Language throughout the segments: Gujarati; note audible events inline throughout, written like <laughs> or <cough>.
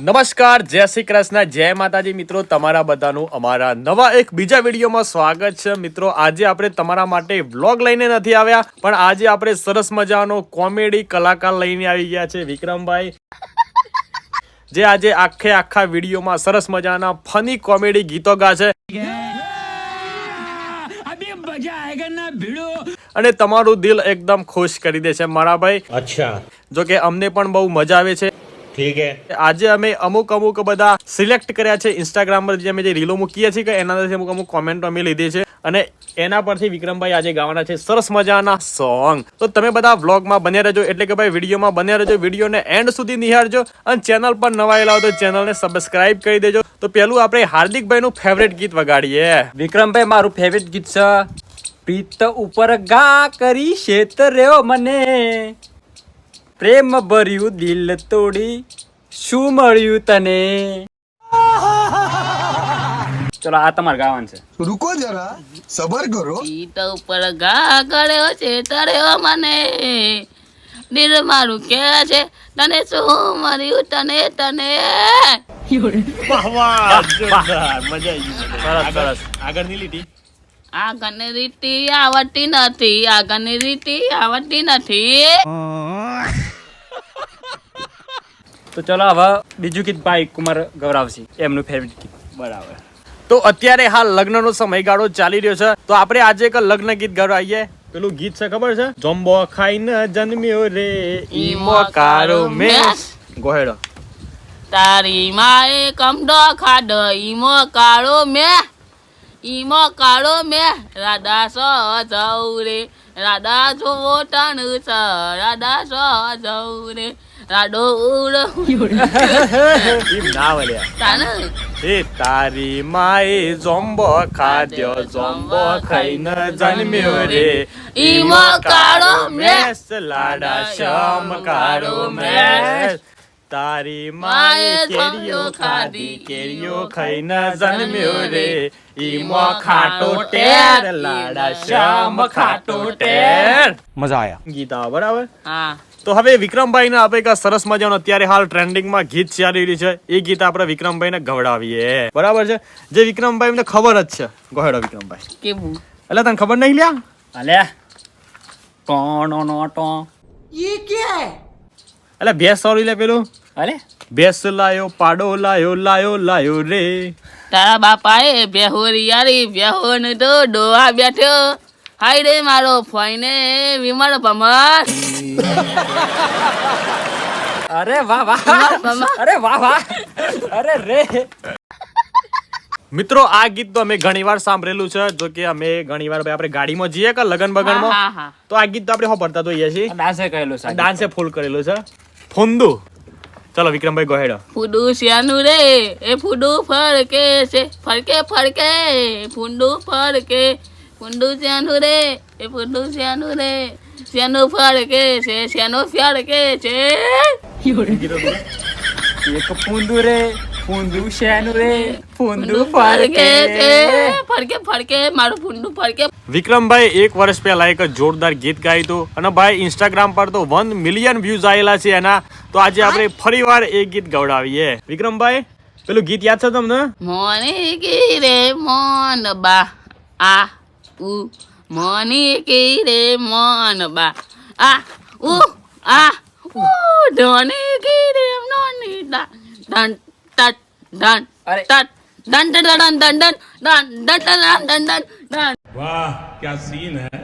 નમસ્કાર જય શ્રી કૃષ્ણ જય માતાજી મિત્રો તમારા બધાનું અમારા નવા એક બીજા વિડીયોમાં સ્વાગત છે. મિત્રો આજે આપણે તમારા માટે વ્લોગ લઈને નથી આવ્યા પણ આજે આપણે સરસ મજાનો કોમેડી કલાકાર લઈને આવી ગયા છે વિક્રમભાઈ. જે આજે આખે આખા વિડીયોમાં સરસ મજાના ફની કોમેડી ગીતો ગાશે અને તમારું દિલ એકદમ ખુશ કરી દેશે મારા ભાઈ. અચ્છા. જો કે અમને પણ બહુ મજા આવે છે. ઠીક હે. આજે અમે અમુક અમુક બધા સિલેક્ટ કર્યા છે ઇન્સ્ટાગ્રામ પર જે અમે જે રીલો મૂકીએ છીએ કે એનાથી અમુક અમુક કોમેન્ટો અમે લીધી છે. અને એના પરથી વિક્રમભાઈ આજે ગાવાના છે સરસ મજાના સોંગ તો તમે બધા વ્લોગમાં બને રહેજો એટલે કે ભાઈ વિડીયોમાં બન્યા રહેજો વિડીયોને એન્ડ સુધી નિહાળજો અને ચેનલ પર નવાયેલા હોય તો ચેનલને સબસ્ક્રાઇબ કરી દેજો. તો પેલું આપણે હાર્દિકભાઈનું ફેવરેટ ગીત વગાડીએ. વિક્રમભાઈ મારું ફેવરેટ ગીત છે પ્રીત ઉપર ગા કરી શેત રહ્યો મને. પ્રેમ ભર્યું દિલ તોડી શું મળ્યું તને? ચલો આ તમારે ગાવાનું છે. રૂકો જરા સબર કરો. ગીત ઉપર ગા કર્યો છે તર્યો મને. દિલ મારું કે છે તને શું મળ્યું તને તને? આગળની લીટી. રીતિ આવડતી નથી આગળની રીતિ આવડતી નથી. તો ચલો હવે બીજું ગીત ભાઈ કુમાર ગૌરાવસી એમનું ફેવરિટ ગીત. બરાબર. તો અત્યારે હાલ લગ્નનો સમયગાળો ચાલી રહ્યો છે. તો આપણે આજે એક લગ્ન ગીત ગવાઈએ પેલું ગીત છે ખબર છે? જોમ્બો ખાઈને જન્મ્યો રે ઈમો કારો મે ગોહેડો. તારી માએ કમડો ખાડ ઈમો કાળો મે ઈમો કાળો મે રાધા સો જવું રે. રાધા જોવો ટણ સ રાધા સો જવું રે. રાડો ઉડ. ઈમ ના વળ્યા તાન? એ તારી માએ જોમ્બો ખાધ્યો જોમ્બો ખાઈને જન્મ્યો રે. ઈમો કાળો મેસ લાડા શ્યામ કાળો મેસ તારી માએ કેરીઓ ખાધી કેરીઓ જન્મ્યો રે. ઈમો મજા આયા. ગીતા બરાબર? હા. તો હવે વિક્રમભાઈ ને આપણે સરસ મજાનો અત્યારે હાલ ટ્રેન્ડિંગમાં ગીત ચાલી રહ્યું છે. એ ગીત આપણે વિક્રમભાઈ ને ગવડાવીએ. બરાબર છે? જે વિક્રમભાઈ ને ખબર જ છે. ગોહેડો વિક્રમભાઈ. કેવું? એટલે તને ખબર નહીં લ્યા? અલે. ટોણો નો ટો. ઈ કે? એટલે બે સોરી લે પેલું. અલે ભેસ લાયો પાડો લાયો લાયો લાયો રે. તારા બાપાએ બેહોરી યારી બેહો તો ડોહા બેઠ્યો હાય રે મારો ફોઈને વિમળ પમર અરે વાહ વાહ. અરે વાહ વાહ. અરે રે. મિત્રો આ ગીત તો અમે ઘણી વાર સાંભળેલું છે. જો કે અમે ઘણી વાર ભાઈ આપણે ગાડીમાં જઈએ કે લગન બગનમાં હા હા. તો આ ગીત તો આપણે હોભરતા તો છીએ. ડાન્સે કરેલું છે ડાન્સે ફૂલ કરેલું છે. ફોંદુ. ચલો વિક્રમભાઈ ગોહેડો ફૂડું શ્યાનું રે એ ફૂડું ફરકે છે ફરકે ફરકે ફૂંડું ફરકે ફૂંડું શ્યાનું રે એ ફૂંડું શ્યાનું રે શ્યાનું ફરકે છે શ્યાનું ફરકે છે. એક ફૂંદુ રે ફૂંદુ શેનું રે? ફૂંદુ ફરકે છે. ફરકે ફરકે મારું ફૂંડું ફરકે. વિક્રમભાઈ એક વર્ષ પહેલા એક જોરદાર ગીત ગાયું હતું અને ભાઈ ઇન્સ્ટાગ્રામ પર તો વન મિલિયન વ્યૂઝ આવેલા છે એના. તો આજે આપણે ફરીવાર એ ગીત ગવડાવીએ. વિક્રમભાઈ પેલું ગીત યાદ છે તમને? મોની કી રે મોન બા આ ઉ મોની કી રે મોન બા આ ઉ આ ઉ ધોની કી રે નોની દા ડન અરે. Done done done done done done done done done done done વાહ ક્યા સીન હે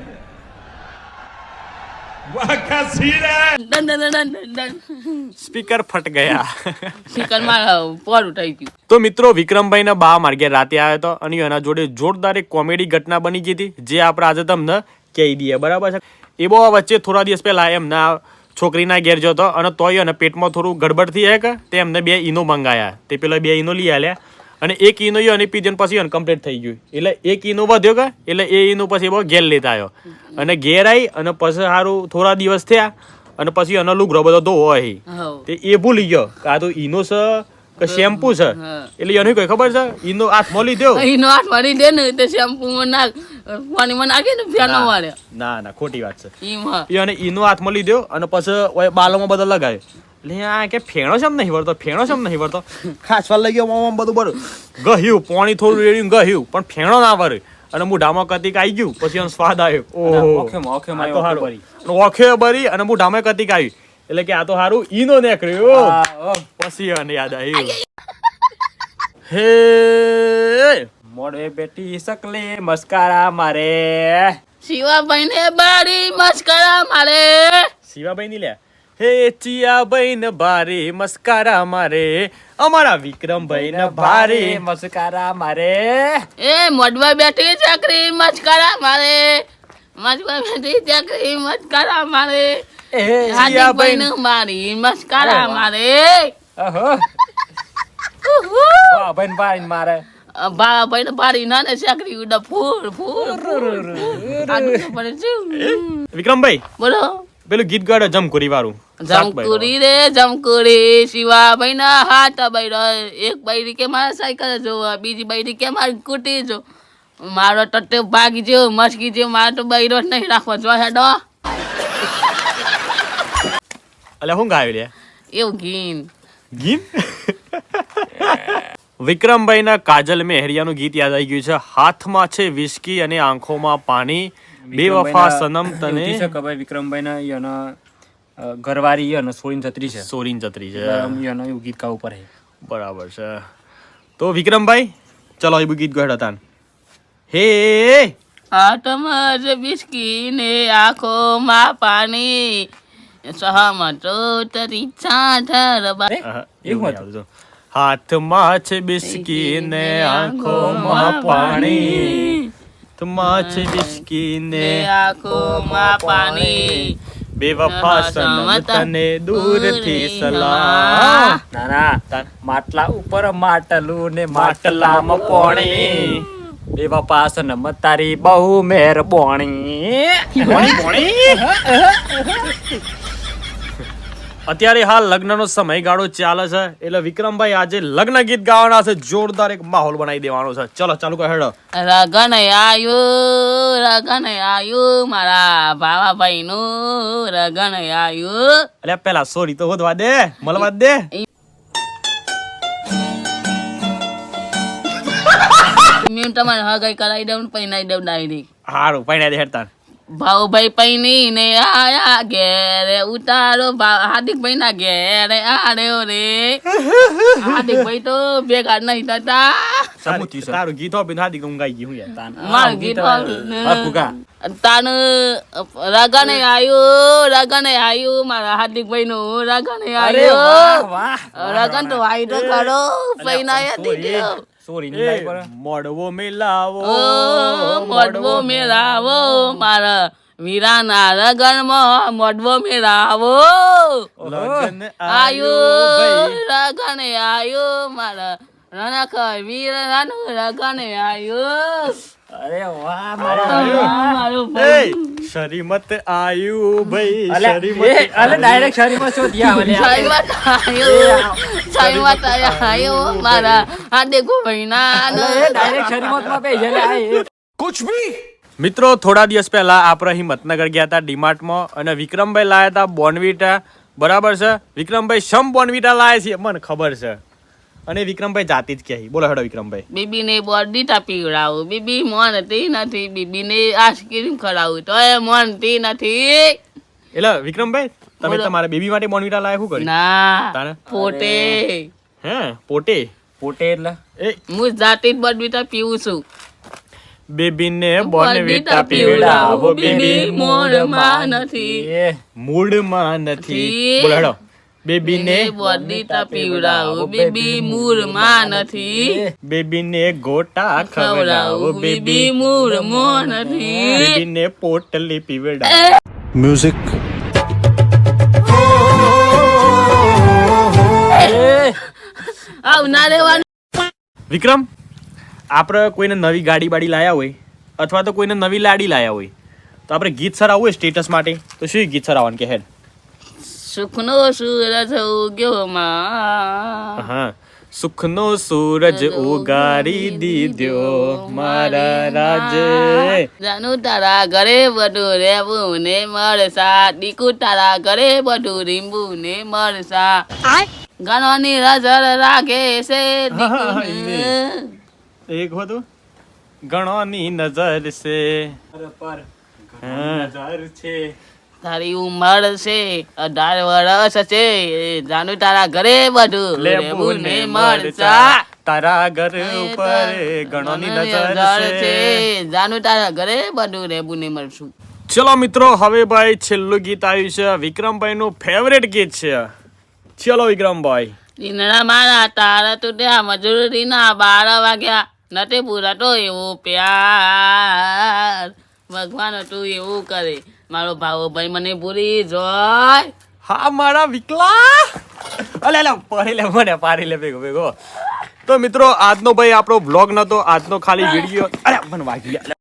વાહ ક્યા સીન હે done done done done speaker ફટ ગયા. સ્પીકરમાં પર ઉઠાઈ ગયું. તો મિત્રો વિક્રમભાઈ ના બા માર્ગે રાતે આવ્યો હતો અને એના જોડે જોરદાર એક કોમેડી ઘટના બની ગઈ હતી જે આપણે આજે તમને કહી દઈએ. બરાબર છે? એ બહુ વચ્ચે થોડા દિવસ પહેલા એમના છોકરીના ઘેર જતો અને તોય અને પેટમાં થોડું ગડબડ થઈ જાય કે તે એમને બે ઈનો મંગાયા. તે પેલા બે ઈનો લઈ આલ્યા. અને એક ઈનો યો અને પીજન પછી કમ્પ્લીટ થઈ ગયું. એટલે એક ઈનો વધ્યો કે એટલે એ ઈનો પછી બહુ ઘેર લેતા આવ્યો. અને ઘેર આવી અને પછી સારું થોડા દિવસ થયા અને પછી એનો લુગરો બધો ધોવો હોય તે એ ભૂલી ગયો કે આ તો ઈનો છે કે શેમ્પુ છે? એટલે એનું કઈ ખબર છે? ઈનો હાથમાં લીધો. અહીંનો હાથ મારી દે ને તે શેમ્પુ માં નાખે ને ફેનો વાળે ના ના ખોટી વાત છે. ઈમાં એ અને ઈનો હાથમાં લીધો અને પછી ઓય બાલોમાં બધા લગાવ્યો લે આ કે ફેણો છે નહીં વળતો ફેણો છે નહીં વળતો. ખાસ વાર લઈ ગયો બધું બરું ગહ્યું પાણી થોડું રેડ્યું ગહ્યું પણ ફેણો ના વરે અને મોઢામાં કતિક આવી ગયું પછી એનો સ્વાદ આવ્યો. ઓહો. તો ઓખે હારું. ભરી. અને ઓખે બરી અને મોઢામાં કતિક આવી. એટલે કે આ તો હારું ઈનો નીકળ્યો. પછી અને યાદ આવ્યું. હે. મોડે બેટી સકલે મસ્કારા મારે. શિવાભાઈ ને બારી મસ્કારા મારે. શિવાભાઈ ની લે. હે ચિયાભાઈ ને ભારે મસ્કારા મારે. અમારા વિક્રમભાઈ ને ભારે મસ્કારા મારે. એ મોડવા બેઠી ચકરી મસ્કારા મારે. મોડવા બેઠી ચકરી મસ્કારા મારે. એ હાર્દિકભાઈ ને મારી મસ્કારા મારે. ઓહો વાહ, ભાઈને ભાઈને મારે. ભાઈ ને બારી નાને ઉડા ફૂલ છે વિક્રમભાઈ? બોલો. પેલું ગીત ગાડો જમકુરી વાળું. જમકુરી રે જમકુરી શિવા ભાઈના હાથ બૈરો એક બૈરી કે મારા સાયકલ જો બીજી બૈરી કે મારી કુટી જો. મારો ટટ્ટે ભાગી જેવો મસ્કી જેવો મારો તો બૈરો જ નહીં રાખવો. જો હેડો. અલે હું ગાયું લે એવું ગીન. ગીત વિક્રમભાઈના કાજલ મેહરિયાનું ગીત યાદ આવી ગયું છે. હાથમાં છે વિસ્કી અને આંખોમાં પાણી. બે વફા સનમ તને ભાઈ વિક્રમભાઈના ઈયોનો, અ, ઘરવાળી ઈયોનો છોડીને જતી છે. સોરીન જત્રી છે. ઈયોનો એવું ગીત ગાવું પડે. બરાબર છે. તો વિક્રમભાઈ ચલો એ ગીત ગયો હતા હે હાથમાં જ બિસ્કી ને આંખોમાં પાણી. સહમતો તરી છાઠર બા એવું એવું નહીં આવતું. હાથમાં છે બિસ્કી ને આંખોમાં પાણી. હાથમાં છે બિસ્કી ને આંખોમાં પાણી. બેવફા સમતને દૂરથી સલામ ના ના માટલા ઉપર માટલું ને માટલામાં પોણી. એવા નમ તારી બહુ મહેરબાણી અત્યારે હાલ લગ્નનો સમયગાળો ચાલે છે. એટલે વિક્રમભાઈ આજે લગ્ન ગીત ગાવાના છે. જોરદાર એક માહોલ બનાવી દેવાનો છે. ચલો ચાલુ કર હેડો. રગન આયુ રગન આયુ મારા ભાવાભાઈ નું લગન આયુ. એટલે પેલા સોરી તો વધવા દે મળવા દે. મેં તમારે હગાઈ કરાવી દઉં પછી નાઈ દઉં ડાયરી હારું પાણી દે હેડતા ભાઉભાઈ પૈની ને આયા ઘેરે ઉતારો હાર્દિકભાઈ ના ઘેરે આડ્યો રે. હાર્દિકભાઈ તો ભેગા નહીં થતા. તારું ગીત હોપી હાર્દિક હું ગાઈ ગયું યાર મારું ગીત તાન રાગા ફુગા. તાન રાગા આયુ રગને આયુ મારા હાર્દિકભાઈ નું રાગા અરે વાહ, રાગા રગન તો આઈ તો કરો પૈના પડે. મોડવો મિલાવો મોડવો મેળાવો મારા વીરાના રગનમાં મોડવો મેળાવો લગન આયુ ભાઈ. રગને આયુ મારા રણક વીરાનું રગને આયુ. અરે વાહ, મારી શરીમત આયુ ભાઈ શરીમત અલે, ડાયરેક્ટ શરીમત શું દિયા મને <laughs> શરીમત આયુ શરીમત આયુ મારા હાર્દિક ભાઈના અલે, ડાયરેક્ટ શરીમતમાં જ જલે આય કુછ ભી? મિત્રો થોડા દિવસ પહેલા આપણે હિંમતનગર ગયા હતા ડીમાર્ટમાં અને વિક્રમભાઈ લાયા હતા બોર્નવીટા. બરાબર છે? વિક્રમભાઈ શમ બોનવીટા લાયા છે? મને ખબર છે. અને વિક્રમભાઈ જાતી જ કહે. બોલો હેડો વિક્રમભાઈ. બીબીને બોડીટા પીવડાવું. બીબી મોનતી નથી. બીબીને આઈસ્ક્રીમ ખવડાવું. તો એ મોનતી નથી. એટલે વિક્રમભાઈ તમે. તમારા બેબી માટે બોર્નવીટા લાયા શું કર્યું ના. પોટે પોતે. હે પોતે? પોટે એટલે? એ હું જાતે જ બોડીટા પીવું છું. બેબીને બોર્નવીટા પીવડાવો. બેબી મોરમાં નથી એ, મૂડમાં નથી. નથી. બોલો હેડો. બેબીને બોડીટા બેબી બીબી મૂરમાં નથી. બેબીને ગોટા ખવડાવો બેબી બીબી મૂરમાં નથી. બેબીને પોટલી પીવડાવો. મ્યુઝિક આવું ના રહેવાનું વિક્રમ આપણે કોઈને નવી ગાડી બાડી લાયા હોય અથવા તો કોઈને નવી લાડી લાયા હોય તો આપણે ગીત સરાવવું હોય સ્ટેટસ માટે? તો શું ગીત સરાવવાનું કે હેડ. સુખનો સૂરજ ઉગ્યો માં. હા સુખનો સૂરજ ઉગાડી દીધો મારા રાજે. જાનું તારા ઘરે બધું રેવું ને મળસા દીકુ તારા ઘરે બધું રીંબુ ને મળસા ગણવાની નજર રાખે છે. એક વધુ ગણવાની નજર છે. હા. તારી ઉંમર છે અઢાર વર્ષ છે જાનું તારા ઘરે બધું લેબુ ને મરચા. તારા ઘર ઉપર ગણોની નજર છે. જાનું તારા ઘરે બધું રેવું ને મળશું ચલો મિત્રો હવે ભાઈ છેલ્લું ગીત આવ્યું છે વિક્રમભાઈ નું ફેવરેટ ગીત છે. ચલો વિક્રમભાઈ. દિનડા મારા તારા તૂટ્યા મજૂરીના બાર વાગ્યા. નથી પૂરાતો એવો પ્યાર. ભગવાન તું એવું કરે. મારો ભાવો ભાઈ મને પૂરી જોય. હા મારા વિકલા. અલે અલે પારી લે મને પારી લે ભેગો ભેગો. તો મિત્રો આજનો ભાઈ આપણો બ્લોગ નતો આજનો ખાલી વીડિયો અરે મને વાગી ગયા.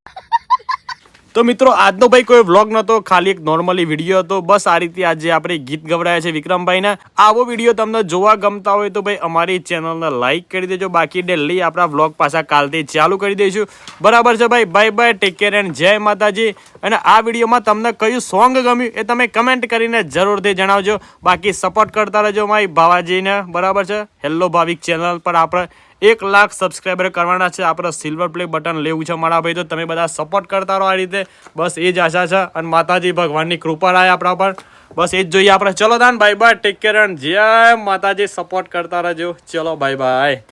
તો મિત્રો, આજનો ભાઈ કોઈ વ્લોગ નતો, ખાલી એક નોર્મલી વીડિયો હતો. બસ આ રીતે આજે આપણે ગીત ગવડાયા છે વિક્રમભાઈના. આવો વીડિયો તમને જોવા ગમતા હોય તો ભાઈ અમારી ચેનલને લાઈક કરી દેજો. બાકી ડેલી આપણા વ્લોગ પાછા કાલથી ચાલુ કરી દઈશું. બરાબર છે ભાઈ? Bye bye take care and જય માતાજી. અને આ વિડીયોમાં તમને કયું સોંગ ગમ્યું એ તમે કમેન્ટ કરીને જરૂરથી જણાવજો. બાકી સપોર્ટ કરતા રહેજો મારી ભાવાજીને. બરાબર છે? હેલ્લો ભાવિક ચેનલ પર આપણે એક લાખ સબસ્ક્રાઈબર કરવાના છે. આપણે સિલ્વર પ્લે બટન લેવું છે મારા ભાઈ. તો તમે બધા સપોર્ટ કરતા રહો આ રીતે. બસ એ જ આશા છે. અને માતાજી ભગવાનની કૃપા રહે આપણા પર. બસ એ જ જોઈએ આપણે. ચલો દાન ભાઈ બાય ટેક કેર જય માતાજી. સપોર્ટ કરતા રહેજો. ચલો બાય બાય